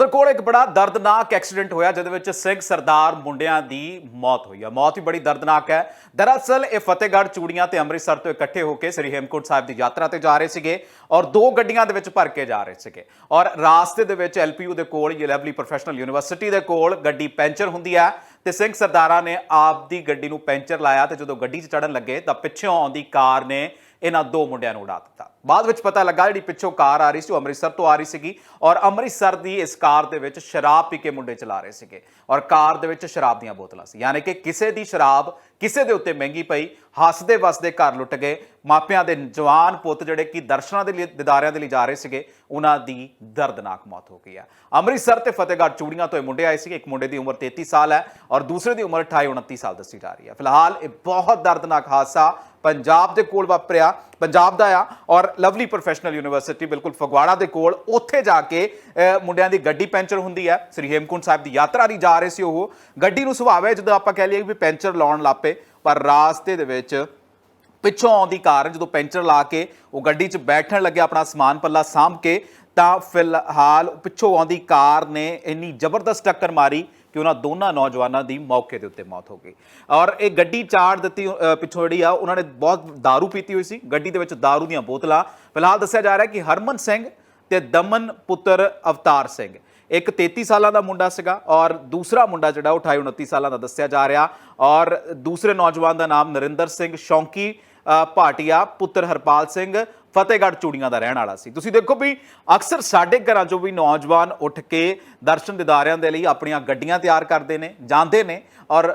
ਉਧਰ ਕੋਲ ਇੱਕ ਬੜਾ ਦਰਦਨਾਕ ਐਕਸੀਡੈਂਟ ਹੋਇਆ, ਜਿਹਦੇ ਵਿੱਚ ਸਿੰਘ ਸਰਦਾਰ ਮੁੰਡਿਆਂ ਦੀ ਮੌਤ ਹੋਈ ਹੈ ਮੌਤ ਵੀ ਬੜੀ ਦਰਦਨਾਕ ਹੈ। ਦਰਅਸਲ ਇਹ ਫਤਿਹਗੜ੍ਹ, ਚੂੜੀਆਂ ਤੇ ਅੰਮ੍ਰਿਤਸਰ ਤੋਂ ਇਕੱਠੇ ਹੋ ਕੇ ਸ੍ਰੀ ਹੇਮਕੁੰਟ ਸਾਹਿਬ ਦੀ ਯਾਤਰਾ ਤੇ ਜਾ ਰਹੇ ਸੀਗੇ ਔਰ ਦੋ ਗੱਡੀਆਂ ਦੇ ਵਿੱਚ ਭਰ ਕੇ ਜਾ ਰਹੇ ਸੀਗੇ। ਔਰ ਰਾਸਤੇ ਦੇ ਵਿੱਚ ਐਲਪੀਯੂ ਦੇ ਕੋਲ ਯੂਲੈਵਲੀ ਪ੍ਰੋਫੈਸ਼ਨਲ ਯੂਨੀਵਰਸਿਟੀ ਦੇ ਕੋਲ ਗੱਡੀ ਪੈਂਚਰ ਹੁੰਦੀ ਹੈ ਤੇ ਸਿੰਘ ਸਰਦਾਰਾਂ ਨੇ ਆਪ ਦੀ ਗੱਡੀ ਨੂੰ ਪੈਂਚਰ ਲਾਇਆ ਤੇ ਜਦੋਂ ਗੱਡੀ 'ਚ ਚੜਨ ਲੱਗੇ ਤਾਂ ਪਿੱਛੋਂ ਆਉਂਦੀ ਕਾਰ ਨੇ ਇਹਨਾਂ ਦੋ ਮੁੰਡਿਆਂ ਨੂੰ ਉਡਾ ਦਿੱਤਾ। ਬਾਅਦ ਵਿੱਚ ਪਤਾ ਲੱਗਾ ਜਿਹੜੀ ਪਿੱਛੋਂ ਕਾਰ ਆ ਰਹੀ ਸੀ, ਉਹ ਅੰਮ੍ਰਿਤਸਰ ਤੋਂ ਆ ਰਹੀ ਸੀਗੀ ਔਰ ਅੰਮ੍ਰਿਤਸਰ ਦੀ ਇਸ ਕਾਰ ਦੇ ਵਿੱਚ ਸ਼ਰਾਬ ਪੀ ਕੇ ਮੁੰਡੇ ਚਲਾ ਰਹੇ ਸੀਗੇ ਔਰ ਕਾਰ ਦੇ ਵਿੱਚ ਸ਼ਰਾਬ ਦੀਆਂ ਬੋਤਲਾਂ ਸੀ। ਯਾਨੀ ਕਿ ਕਿਸੇ ਦੀ ਸ਼ਰਾਬ ਕਿਸੇ ਦੇ ਉੱਤੇ ਮਹਿੰਗੀ ਪਈ, ਹੱਸਦੇ ਵਸਦੇ ਘਰ ਲੁੱਟ ਗਏ, ਮਾਪਿਆਂ ਦੇ ਜਵਾਨ ਪੁੱਤ ਜਿਹੜੇ ਕਿ ਦਰਸ਼ਨਾਂ ਦੇ ਲਈ, ਦਿਦਾਰਿਆਂ ਦੇ ਲਈ ਜਾ ਰਹੇ ਸੀਗੇ, ਉਹਨਾਂ ਦੀ ਦਰਦਨਾਕ ਮੌਤ ਹੋ ਗਈ ਹੈ ਅੰਮ੍ਰਿਤਸਰ ਤੇ ਫਤਿਹਗੜ੍ਹ ਚੂੜੀਆਂ ਤੋਂ ਇਹ ਮੁੰਡੇ ਆਏ ਸੀਗੇ, ਇੱਕ ਮੁੰਡੇ ਦੀ ਉਮਰ 33 ਸਾਲ ਹੈ ਔਰ ਦੂਸਰੇ ਦੀ ਉਮਰ 28 29 ਸਾਲ ਦੱਸੀ ਜਾ ਰਹੀ ਹੈ। ਫਿਲਹਾਲ ਇਹ ਬਹੁਤ ਦਰਦਨਾਕ ਹਾਦਸਾ ਪੰਜਾਬ ਦੇ ਕੋਲ ਵਾਪਰਿਆ, ਪੰਜਾਬ ਦਾ ਆ ਔਰ ਲਵਲੀ ਪ੍ਰੋਫੈਸ਼ਨਲ ਯੂਨੀਵਰਸਿਟੀ ਬਿਲਕੁਲ ਫਗਵਾੜਾ ਦੇ ਕੋਲ, ਉੱਥੇ ਜਾ ਕੇ ਮੁੰਡਿਆਂ ਦੀ ਗੱਡੀ ਪੈਂਚਰ ਹੁੰਦੀ ਹੈ। ਸ੍ਰੀ ਹੇਮਕੁੰਟ ਸਾਹਿਬ ਦੀ ਯਾਤਰਾ ਲਈ ਜਾ ਰਹੇ ਸੀ ਉਹ। ਗੱਡੀ ਨੂੰ ਸੁਭਾਵੇ ਜਦੋਂ ਆਪਾਂ ਕਹਿ ਲਈਏ ਵੀ ਪੈਂਚਰ ਲਾਉਣ ਲੱਪੇ, ਪਰ ਰਾਸਤੇ ਦੇ ਵਿੱਚ ਪਿੱਛੋਂ ਆਉਂਦੀ ਕਾਰ ਜਦੋਂ ਪੈਂਚਰ ਲਾ ਕੇ ਉਹ ਗੱਡੀ 'ਚ ਬੈਠਣ ਲੱਗਿਆ ਆਪਣਾ ਸਮਾਨ ਪੱਲਾ ਸਾਂਭ ਕੇ, ਤਾਂ ਫਿਲਹਾਲ ਪਿੱਛੋਂ ਆਉਂਦੀ ਕਾਰ ਨੇ ਇੰਨੀ ਜ਼ਬਰਦਸਤ ਟੱਕਰ ਮਾਰੀ ਕਿ ਉਹਨਾਂ ਦੋਨਾਂ ਨੌਜਵਾਨਾਂ ਦੀ ਮੌਕੇ ਦੇ ਉੱਤੇ ਮੌਤ ਹੋ ਗਈ ਔਰ ਇਹ ਗੱਡੀ ਚਾੜ ਦਿੱਤੀ ਅ, ਪਿੱਛੋਂ ਜਿਹੜੀ ਆ ਉਹਨਾਂ ਨੇ ਬਹੁਤ दारू ਪੀਤੀ ਹੋਈ ਸੀ ਗੱਡੀ ਦੇ ਵਿੱਚ दारू ਦੀਆਂ ਬੋਤਲਾਂ ਫਿਲਹਾਲ ਦੱਸਿਆ ਜਾ ਰਿਹਾ ਕਿ ਹਰਮਨ ਸਿੰਘ ਤੇ ਦਮਨ ਪੁੱਤਰ ਅਵਤਾਰ ਸਿੰਘ ਇੱਕ 33 ਸਾਲਾਂ ਦਾ ਮੁੰਡਾ ਸੀਗਾ ਔਰ ਦੂਸਰਾ ਮੁੰਡਾ ਜਿਹੜਾ ਉਹ 28 29 ਸਾਲਾਂ ਦਾ ਦੱਸਿਆ ਜਾ ਰਿਹਾ ਔਰ ਦੂਸਰੇ ਨੌਜਵਾਨ ਦਾ ਨਾਮ ਨਰਿੰਦਰ ਸਿੰਘ ਸ਼ੌਂਕੀ ਅ, ਭਾਟੀਆ ਪੁੱਤਰ ਹਰਪਾਲ ਸਿੰਘ ਫਤਿਹਗੜ੍ਹ ਚੂੜੀਆਂ ਦਾ ਰਹਿਣ ਵਾਲਾ ਸੀ। ਤੁਸੀਂ ਦੇਖੋ ਵੀ ਅਕਸਰ ਸਾਡੇ ਘਰਾਂ ਚੋਂ ਵੀ ਨੌਜਵਾਨ ਉੱਠ ਕੇ ਦਰਸ਼ਨ ਦਿਦਾਰਿਆਂ ਦੇ ਲਈ ਆਪਣੀਆਂ ਗੱਡੀਆਂ ਤਿਆਰ ਕਰਦੇ ਨੇ, ਜਾਂਦੇ ਨੇ ਔਰ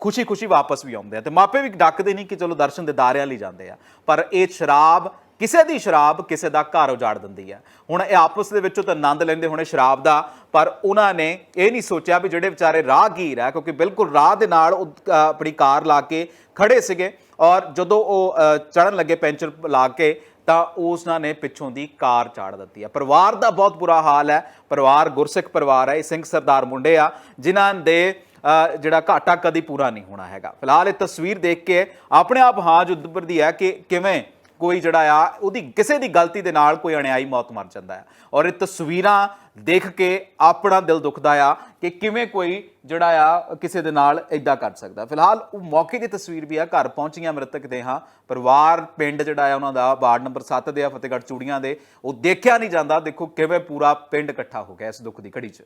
ਖੁਸ਼ੀ-ਖੁਸ਼ੀ ਵਾਪਸ ਵੀ ਆਉਂਦੇ ਆ। ਤੇ ਮਾਪੇ ਵੀ ਡੱਕਦੇ ਨਹੀਂ ਕਿ ਚਲੋ ਦਰਸ਼ਨ ਦਿਦਾਰਿਆਂ ਲਈ ਜਾਂਦੇ ਆ। ਪਰ ਇਹ ਸ਼ਰਾਬ ਕਿਸੇ ਦੀ ਸ਼ਰਾਬ ਕਿਸੇ ਦਾ ਘਰ ਉਜਾੜ ਦਿੰਦੀ ਹੈ। ਹੁਣ ਇਹ ਆਪਸ ਦੇ ਵਿੱਚੋਂ ਤਾਂ ਆਨੰਦ ਲੈਂਦੇ ਹੋਣੇ ਸ਼ਰਾਬ ਦਾ ਪਰ ਉਹਨਾਂ ਨੇ ਇਹ ਨਹੀਂ ਸੋਚਿਆ ਵੀ ਜਿਹੜੇ ਵਿਚਾਰੇ ਰਾਹਗੀਰ ਹੈ ਕਿਉਂਕਿ ਬਿਲਕੁਲ ਰਾਹ ਦੇ ਨਾਲ ਉਹ, ਆਪਣੀ ਕਾਰ ਲਾ ਕੇ ਖੜੇ ਸੀਗੇ ਔਰ ਜਦੋਂ ਉਹ ਚੜਨ ਲੱਗੇ ਪੈਂਚਰ ਲਾ ਕੇ ਤਾਂ ਉਸਨਾਂ ਨੇ ਪਿੱਛੋਂ ਦੀ ਕਾਰ ਚਾੜ ਦਿੱਤੀ ਹੈ। ਪਰਿਵਾਰ ਦਾ ਬਹੁਤ ਬੁਰਾ ਹਾਲ ਹੈ। ਪਰਿਵਾਰ ਗੁਰਸਿੱਖ ਪਰਿਵਾਰ ਹੈ। ਇਹ ਸਿੰਘ ਸਰਦਾਰ ਮੁੰਡੇ ਆ ਜਿਨ੍ਹਾਂ ਦੇ ਜਿਹੜਾ ਘਾਟਾ ਕਦੀ ਪੂਰਾ ਨਹੀਂ ਹੋਣਾ ਹੈਗਾ। ਫਿਲਹਾਲ ਇਹ ਤਸਵੀਰ ਦੇਖ ਕੇ ਆਪਣੇ ਆਪ ਹਾਂ ਜੋ ਹੈ ਕਿ ਕਿਵੇਂ ਕੋਈ ਜਿਹੜਾ ਆ, ਉਹਦੀ ਕਿਸੇ ਦੀ ਗਲਤੀ ਦੇ ਨਾਲ ਕੋਈ ਅਣਿਆਈ ਮੌਤ ਮਰ ਜਾਂਦਾ ਹੈ। ਔਰ ਇਹ ਤਸਵੀਰਾਂ ਦੇਖ ਕੇ ਆਪਣਾ ਦਿਲ ਦੁਖਦਾ ਆ ਕਿ ਕਿਵੇਂ ਕੋਈ ਜਿਹੜਾ ਆ, ਕਿਸੇ ਦੇ ਨਾਲ ਇਦਾਂ ਕਰ ਸਕਦਾ। ਫਿਲਹਾਲ ਉਹ ਮੌਕੇ ਦੀ ਤਸਵੀਰ ਵੀ ਆ, ਘਰ ਪਹੁੰਚੀਆਂ ਮ੍ਰਿਤਕ ਦੇ, ਹਾਂ। ਪਰਿਵਾਰ, ਪਿੰਡ ਜਿਹੜਾ ਆ, ਉਹਨਾਂ ਦਾ ਵਾਰਡ ਨੰਬਰ 7 ਦੇ ਆ, ਫਤਿਹਗੜ੍ਹ ਚੂੜੀਆਂ ਦੇ। ਉਹ ਦੇਖਿਆ ਨਹੀਂ ਜਾਂਦਾ। ਦੇਖੋ ਕਿਵੇਂ ਪੂਰਾ ਪਿੰਡ ਇਕੱਠਾ ਹੋ ਗਿਆ ਇਸ ਦੁੱਖ ਦੀ ਘੜੀ 'ਚ।